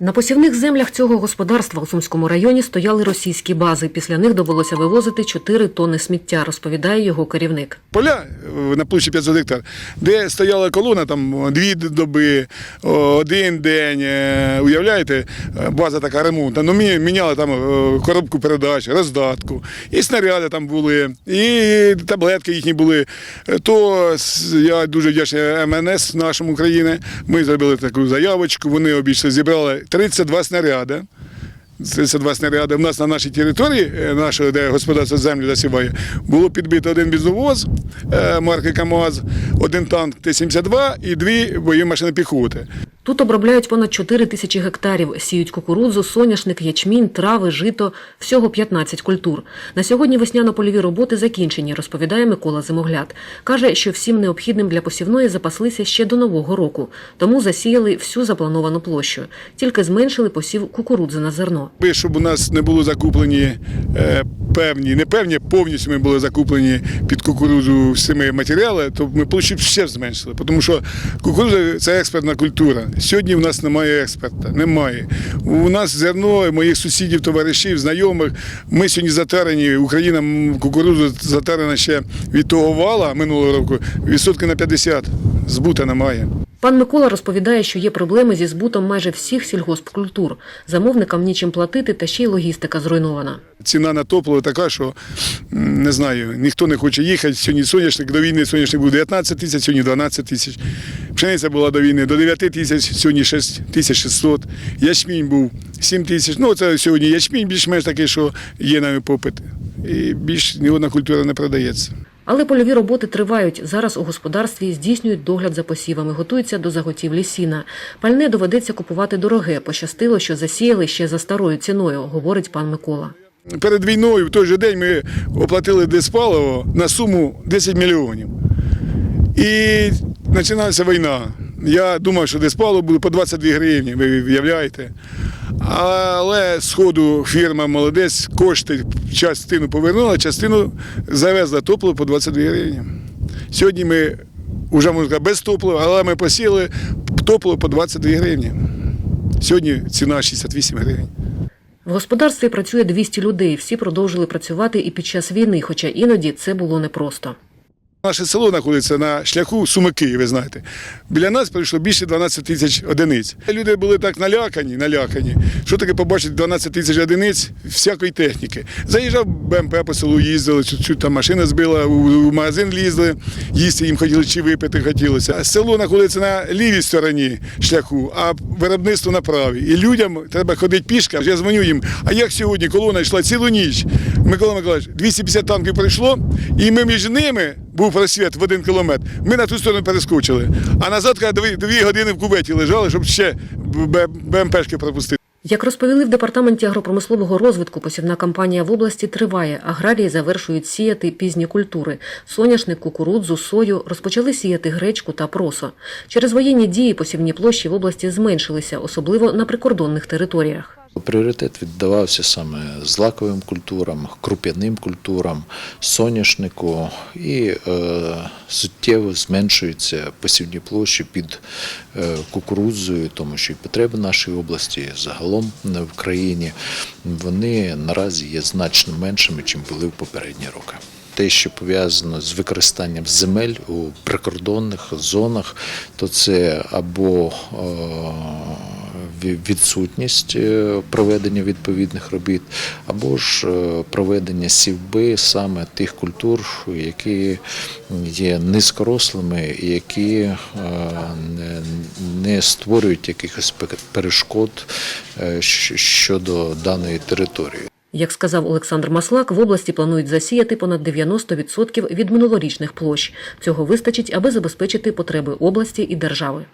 На посівних землях цього господарства у Сумському районі стояли російські бази. Після них довелося вивозити 4 тонни сміття, розповідає його керівник. Поля е, на площі 500 гектар, де стояла колона там дві доби, один день. е, Уявляєте, е, база така ремонтна. Ну, мі- міняли там коробку передач, роздатку, і снаряди там були, і таблетки їхні були. То я дуже вдячний МНС нашому країни. Ми зробили таку заявочку. Вони обійшли, зібрали 32 снаряди. 32 снаряди. У нас на нашій території, е, нашої, де господарство землю засіває, було підбито один бензовоз е, марки КАМАЗ, один танк Т-72 і дві бої машини піхоти. Тут обробляють понад 4 тисячі гектарів, сіють кукурудзу, соняшник, ячмінь, трави, жито, всього 15 культур. На сьогодні весняно-польові роботи закінчені, розповідає Микола Зимогляд. Каже, що всім необхідним для посівної запаслися ще до нового року, тому засіяли всю заплановану площу, тільки зменшили посів кукурудзи на зерно. Щоб у нас не були закуплені е, певні, не певні, повністю ми були закуплені під кукурудзу всіми матеріали, то ми площу ще зменшили. Тому що кукурудза це експертна культура. Сьогодні в нас немає експерта. Немає. У нас зерно моїх сусідів, товаришів, знайомих. Ми сьогодні затарені. Україна м, кукурудзу затарена ще від того вала минулого року. Відсотки на 50. Збута немає. Пан Микола розповідає, що є проблеми зі збутом майже всіх сільгоспкультур. Замовникам нічим платити, та ще й логістика зруйнована. Ціна на топливо така, що не знаю, ніхто не хоче їхати. Сьогодні соняшник до війни соняшник був 19 тисяч, сьогодні 12 тисяч. Пшениця була до війни до 9 тисяч, сьогодні 6 тисяч 600. Ячмінь був 7 тисяч. Ну, це сьогодні ячмінь більш-менш такий, що є на попит. І більш ні одна культура не продається. Але польові роботи тривають. Зараз у господарстві здійснюють догляд за посівами, готуються до заготівлі сіна. Пальне доведеться купувати дороге. Пощастило, що засіяли ще за старою ціною, говорить пан Микола. Перед війною в той же день ми оплатили диспаливо на суму 10 мільйонів. І починалася війна. Я думав, що диспаливо буде по 22 гривні, ви уявляєте. Але з ходу фірма молодець кошти частину повернула, частину завезла топливо по 22 гривні. Сьогодні ми вже можна без топлива, але ми посіли топливо по 22 гривні. Сьогодні ціна 68 гривень. В господарстві працює 200 людей. Всі продовжили працювати і під час війни, хоча іноді це було непросто. Наше село знаходиться на шляху Суми-Київ, ви знаєте. Біля нас прийшло більше 12 тисяч одиниць. Люди були так налякані, налякані. Що таке побачити 12 тисяч одиниць всякої техніки. Заїжджав БМП по селу, їздили, чуть-чуть там машина збила, у, магазин лізли, їсти їм хотіли чи випити хотілося. Село знаходиться на лівій стороні шляху, а виробництво на правій. І людям треба ходити пішки. Я дзвоню їм, а як сьогодні колона йшла цілу ніч. Микола Миколаївич, 250 танків прийшло, і ми між ними був просвіт в один кілометр. Ми на ту сторону перескочили. А назад дві, дві години в куветі лежали, щоб ще БМПшки пропустити. Як розповіли в департаменті агропромислового розвитку, посівна кампанія в області триває. Аграрії завершують сіяти пізні культури: соняшник, кукурудзу, сою, розпочали сіяти гречку та просо. Через воєнні дії посівні площі в області зменшилися, особливо на прикордонних територіях. Пріоритет віддавався саме злаковим культурам, круп'яним культурам, соняшнику і е, суттєво зменшуються посівні площі під е, кукурудзою, тому що і потреби нашої області загалом в країні вони наразі є значно меншими, чим були в попередні роки. Те, що пов'язано з використанням земель у прикордонних зонах, то це або е, відсутність е, проведення відповідних робіт, або ж е, проведення сівби саме тих культур, які є низькорослими і які е, не- створюють якихось перешкод щодо даної території. Як сказав Олександр Маслак, в області планують засіяти понад 90% від минулорічних площ. Цього вистачить, аби забезпечити потреби області і держави.